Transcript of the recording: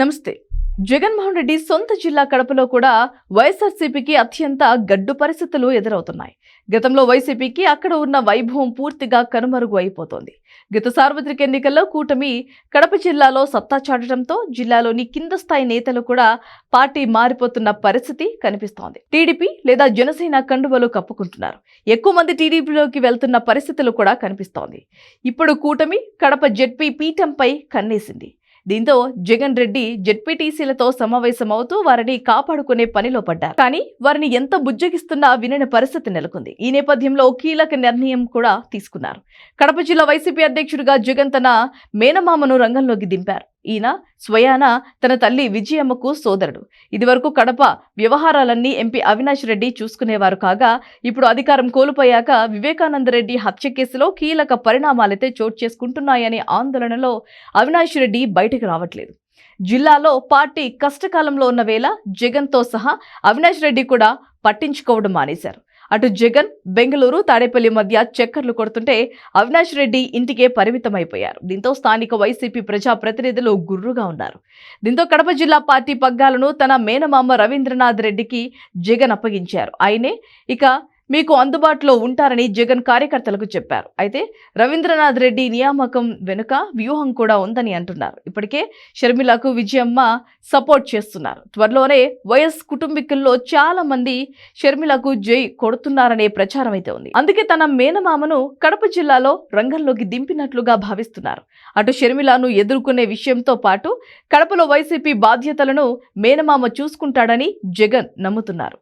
నమస్తే. జగన్మోహన్ రెడ్డి సొంత జిల్లా కడపలో కూడా వైఎస్ఆర్సీపీకి అత్యంత గడ్డు పరిస్థితులు ఎదురవుతున్నాయి. గతంలో వైసీపీకి అక్కడ ఉన్న వైభవం పూర్తిగా కనుమరుగు అయిపోతోంది. గత సార్వత్రిక ఎన్నికల్లో కూటమి కడప జిల్లాలో సత్తా చాటడంతో జిల్లాలోని కింద స్థాయి నేతలు కూడా పార్టీ మారిపోతున్న పరిస్థితి కనిపిస్తోంది. టీడీపీ లేదా జనసేన కండువలు కప్పుకుంటున్నారు. ఎక్కువ మంది టీడీపీలోకి వెళ్తున్న పరిస్థితులు కూడా కనిపిస్తోంది. ఇప్పుడు కూటమి కడప జెడ్పీ పీఠంపై కన్నేసింది. దీంతో జగన్ రెడ్డి జెడ్పీటీసీలతో సమావేశమవుతూ వారిని కాపాడుకునే పనిలో పడ్డారు. కానీ వారిని ఎంత బుజ్జగిస్తున్నా వినని పరిస్థితి నెలకొంది. ఈ నేపథ్యంలో కీలక నిర్ణయం కూడా తీసుకున్నారు. కడప జిల్లా వైసీపీ అధ్యక్షుడిగా జగన్ తన మేనమామను రంగంలోకి దింపారు. ఈయన స్వయాన తన తల్లి విజయమ్మకు సోదరుడు. ఇదివరకు కడప వ్యవహారాలన్నీ ఎంపీ అవినాష్ రెడ్డి చూసుకునేవారు కాగా ఇప్పుడు అధికారం కోల్పోయాక వివేకానంద రెడ్డి హత్య కేసులో కీలక పరిణామాలైతే చోటు చేసుకుంటున్నాయనే ఆందోళనలో అవినాష్ రెడ్డి బయటకు రావట్లేదు. జిల్లాలో పార్టీ కష్టకాలంలో ఉన్న వేళ జగన్తో సహా అవినాష్ రెడ్డి కూడా పట్టించుకోవడం మానేశారు. అటు జగన్ బెంగళూరు తాడేపల్లి మధ్య చక్కర్లు కొడుతుంటే అవినాష్ రెడ్డి ఇంటికే పరిమితమైపోయారు. దీంతో స్థానిక వైసీపీ ప్రజా ప్రతినిధులు గుర్రుగా ఉన్నారు. దీంతో కడప జిల్లా పార్టీ పగ్గాలను తన మేనమామ రవీంద్రనాథ్ రెడ్డికి జగన్ అప్పగించారు. ఆయనే ఇక మీకు అందుబాటులో ఉంటారని జగన్ కార్యకర్తలకు చెప్పారు. అయితే రవీంద్రనాథ్ రెడ్డి నియామకం వెనుక వ్యూహం కూడా ఉందని అంటున్నారు. ఇప్పటికే షర్మిలకు విజయమ్మ సపోర్ట్ చేస్తున్నారు. త్వరలోనే వైఎస్ కుటుంబీకుల్లో చాలా మంది షర్మిలకు జై కొడుతున్నారనే ప్రచారం అయితే ఉంది. అందుకే తన మేనమామను కడప జిల్లాలో రంగంలోకి దింపినట్లుగా భావిస్తున్నారు. అటు షర్మిలను ఎదుర్కొనే విషయంతో పాటు కడపలో వైసీపీ బాధ్యతలను మేనమామ చూసుకుంటాడని జగన్ నమ్ముతున్నారు.